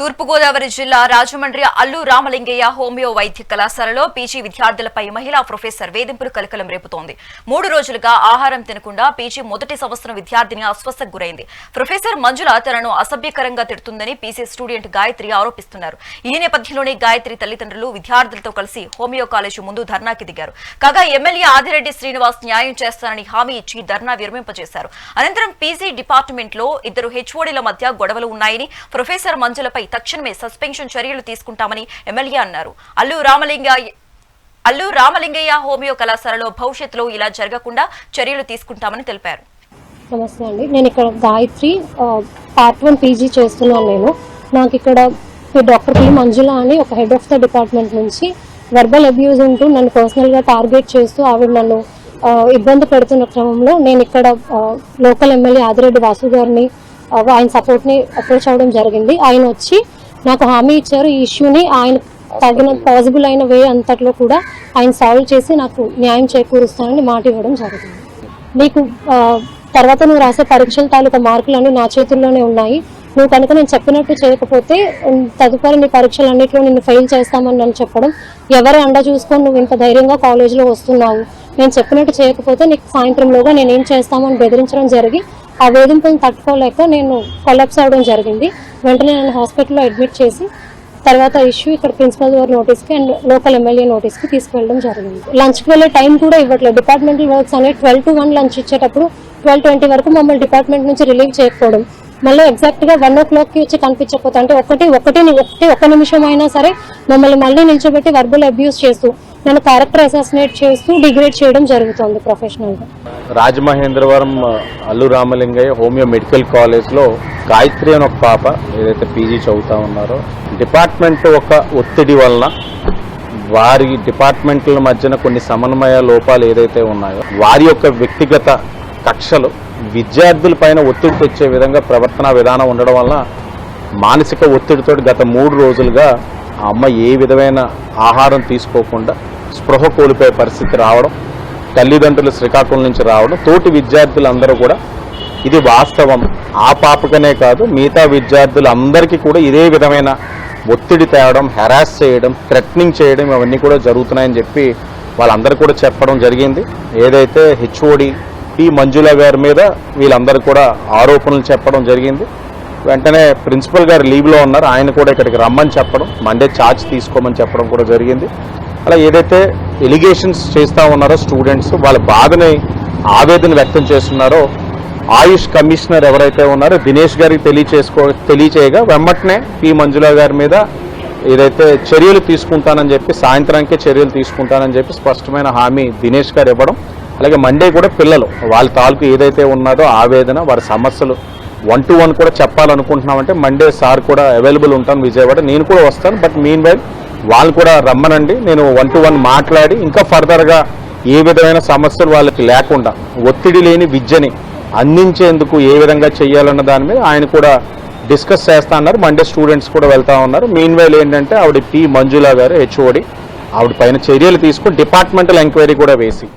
తూర్పుగోదావరి జిల్లా రాజమండ్రి అల్లు రామలింగయ్య హోమియో వైద్య కళాశాలలో పీజీ విద్యార్థులపై మహిళా ప్రొఫెసర్ వేధింపులు కలకలం రేపుతోంది. మూడు రోజులుగా ఆహారం తినకుండా పీజీ మొదటి సంవత్సరం విద్యార్థిని అస్వస్థకు గురైంది. ప్రొఫెసర్ మంజుల తనను అసభ్యకరంగా తిడుతుందని పీసీ స్టూడెంట్ గాయత్రి ఆరోపిస్తున్నారు. ఈ నేపథ్యంలోనే గాయత్రి తల్లిదండ్రులు విద్యార్థులతో కలిసి హోమియో కాలేజీ ముందు ధర్నాకి దిగారు. కాగా ఎమ్మెల్యే ఆదిరెడ్డి శ్రీనివాస్ న్యాయం చేస్తానని హామీ ఇచ్చి ధర్నా విరమింపజేశారు. అనంతరం పీజీ డిపార్ట్మెంట్లో ఇద్దరు హెచ్ఓడీల మధ్య గొడవలు ఉన్నాయని ప్రొఫెసర్ మంజులపై తక్షణమే సస్పెన్షన్ చర్యలు తీసుకుంటామని ఎమ్మెల్యే అన్నారు. అల్లు రామలింగ అల్లు రామలింగయ్య హోమియో కళాశాలలో భవిష్యత్తులో ఇలా జరగకుండా చర్యలు తీసుకుంటామని తెలిపారు. నమస్తే అండి. నేను ఇక్కడ గాయత్రి పార్ట్ వన్ పీజీ చేస్తున్నాను నేను. నాకు ఇక్కడ డాక్టర్ పి మంజుల అని ఒక హెడ్ ఆఫ్ ద డిపార్ట్మెంట్ నుంచి వర్బల్ అబ్యూజ్ ఉంటూ నన్ను పర్సనల్గా టార్గెట్ చేస్తూ ఆవిడ నన్ను ఇబ్బంది పెడుతున్న క్రమంలో నేను ఇక్కడ లోకల్ ఎమ్మెల్యే ఆదిరెడ్డి వాసు గారిని ఆయన సపోర్ట్ని అప్రోచ్ అవ్వడం జరిగింది. ఆయన వచ్చి నాకు హామీ ఇచ్చారు ఈ ఇష్యూని ఆయన తగిన పాసిబుల్ అయిన వే అంతట్లో కూడా ఆయన సాల్వ్ చేసి నాకు న్యాయం చేకూరుస్తానని మాట ఇవ్వడం జరిగింది. నీకు తర్వాత నువ్వు రాసే పరీక్షల తాలూకా మార్కులన్నీ నా చేతుల్లోనే ఉన్నాయి. నువ్వు కనుక నేను చెప్పినట్టు చేయకపోతే తదుపరి నీ పరీక్షలన్నింటిలో నిన్ను ఫెయిల్ చేస్తామని నన్ను చెప్పడం ఎవరి అండ చూసుకొని నువ్వు ఇంత ధైర్యంగా కాలేజీలో వస్తున్నావు? నేను చెప్పినట్టు చేయకపోతే నీకు సాయంత్రంలోగా నేను ఏం చేస్తామని బెదిరించడం జరిగి ఆ వేధింపుని తట్టుకోలేక నేను కొలాప్స్ అవ్వడం జరిగింది. వెంటనే నన్ను హాస్పిటల్లో అడ్మిట్ చేసి తర్వాత ఇష్యూ ఇక్కడ ప్రిన్సిపల్ గారి నోటీస్కి అండ్ లోకల్ ఎమ్మెల్యే నోటీస్కి తీసుకెళ్ళడం జరిగింది. లంచ్కి వెళ్ళే టైం కూడా ఇవ్వట్లేదు. డిపార్ట్మెంటల్ వర్క్స్ అనేవి ట్వెల్వ్ టు వన్ లంచ్ ఇచ్చేటప్పుడు ట్వెల్వ్ ట్వంటీ వరకు మమ్మల్ని డిపార్ట్మెంట్ నుంచి రిలీవ్ చేయకపోవడం. మళ్ళీ ఎగ్జాక్ట్గా వన్ ఓ క్లాక్కి వచ్చి కనిపించకపోతే అంటే ఒకటి ఒకటి ఒకటి ఒక్క నిమిషం అయినా సరే మమ్మల్ని మళ్ళీ నిల్చోబెట్టి వర్బల్ అబ్యూస్ చేస్తూ నన్ను క్యారెక్టర్ అసాసినేట్ చేస్తూ డిగ్రేడ్ చేయడం జరుగుతుంది ప్రొఫెషనల్గా. రాజమహేంద్రవరం అల్లు రామలింగయ్య హోమియో మెడికల్ కాలేజ్లో గాయత్రి అని ఒక పాప ఏదైతే పీజీ చదువుతా ఉన్నారో డిపార్ట్మెంట్ ఒక ఒత్తిడి వలన వారి డిపార్ట్మెంట్ల మధ్యన కొన్ని సమన్వయ లోపాలు ఏదైతే ఉన్నాయో వారి యొక్క వ్యక్తిగత కక్షలు విద్యార్థుల పైన ఒత్తిడి తెచ్చే విధంగా ప్రవర్తన విధానం ఉండడం వలన మానసిక ఒత్తిడితో గత మూడు రోజులుగా ఆ అమ్మ ఏ విధమైన ఆహారం తీసుకోకుండా స్పృహ కోల్పోయే పరిస్థితి రావడం తల్లిదండ్రులు శ్రీకాకుళం నుంచి రావడం తోటి విద్యార్థులందరూ కూడా ఇది వాస్తవం. ఆ పాపకనే కాదు మిగతా విద్యార్థులందరికీ కూడా ఇదే విధమైన ఒత్తిడి తేవడం హెరాస్ చేయడం థ్రెట్నింగ్ చేయడం ఇవన్నీ కూడా జరుగుతున్నాయని చెప్పి వాళ్ళందరూ కూడా చెప్పడం జరిగింది. ఏదైతే హెచ్ఓడి పి మంజుల గారి మీద వీళ్ళందరూ కూడా ఆరోపణలు చెప్పడం జరిగింది. వెంటనే ప్రిన్సిపల్ గారు లీవ్లో ఉన్నారు. ఆయన కూడా ఇక్కడికి రమ్మని చెప్పడం మండే ఛార్జ్ తీసుకోమని చెప్పడం కూడా జరిగింది. అలా ఏదైతే ఎలిగేషన్స్ చేస్తూ ఉన్నారో స్టూడెంట్స్ వాళ్ళ బాధని ఆవేదన వ్యక్తం చేస్తున్నారో ఆయుష్ కమిషనర్ ఎవరైతే ఉన్నారో దినేష్ గారికి తెలియచేసుకో తెలియచేయగా వెమ్మటనే పి మంజుల గారి మీద ఏదైతే చర్యలు తీసుకుంటానని చెప్పి సాయంత్రానికే చర్యలు తీసుకుంటానని చెప్పి స్పష్టమైన హామీ దినేష్ గారు ఇవ్వడం అలాగే మండే కూడా పిల్లలు వాళ్ళ తాలూకు ఏదైతే ఉన్నదో ఆవేదన వారి సమస్యలు వన్ టు వన్ కూడా చెప్పాలనుకుంటున్నామంటే మండే సార్ కూడా అవైలబుల్ ఉంటాను విజయవాడ. నేను కూడా వస్తాను బట్ మీన్ వైల్ వాళ్ళు కూడా రమ్మనండి. నేను వన్ టు వన్ మాట్లాడి ఇంకా ఫర్దర్గా ఏ విధమైన సమస్యలు వాళ్ళకి లేకుండా ఒత్తిడి లేని విద్యని అందించేందుకు ఏ విధంగా చేయాలన్న దాని మీద ఆయన కూడా డిస్కస్ చేస్తా అన్నారు మండే స్టూడెంట్స్ కూడా వెళ్తా ఉన్నారు. మీన్ వైల్ ఏంటంటే ఆవిడ పి మంజుల గారు హెచ్ఓడి ఆవిడ పైన చర్యలు తీసుకుని డిపార్ట్మెంటల్ ఎంక్వైరీ కూడా వేసి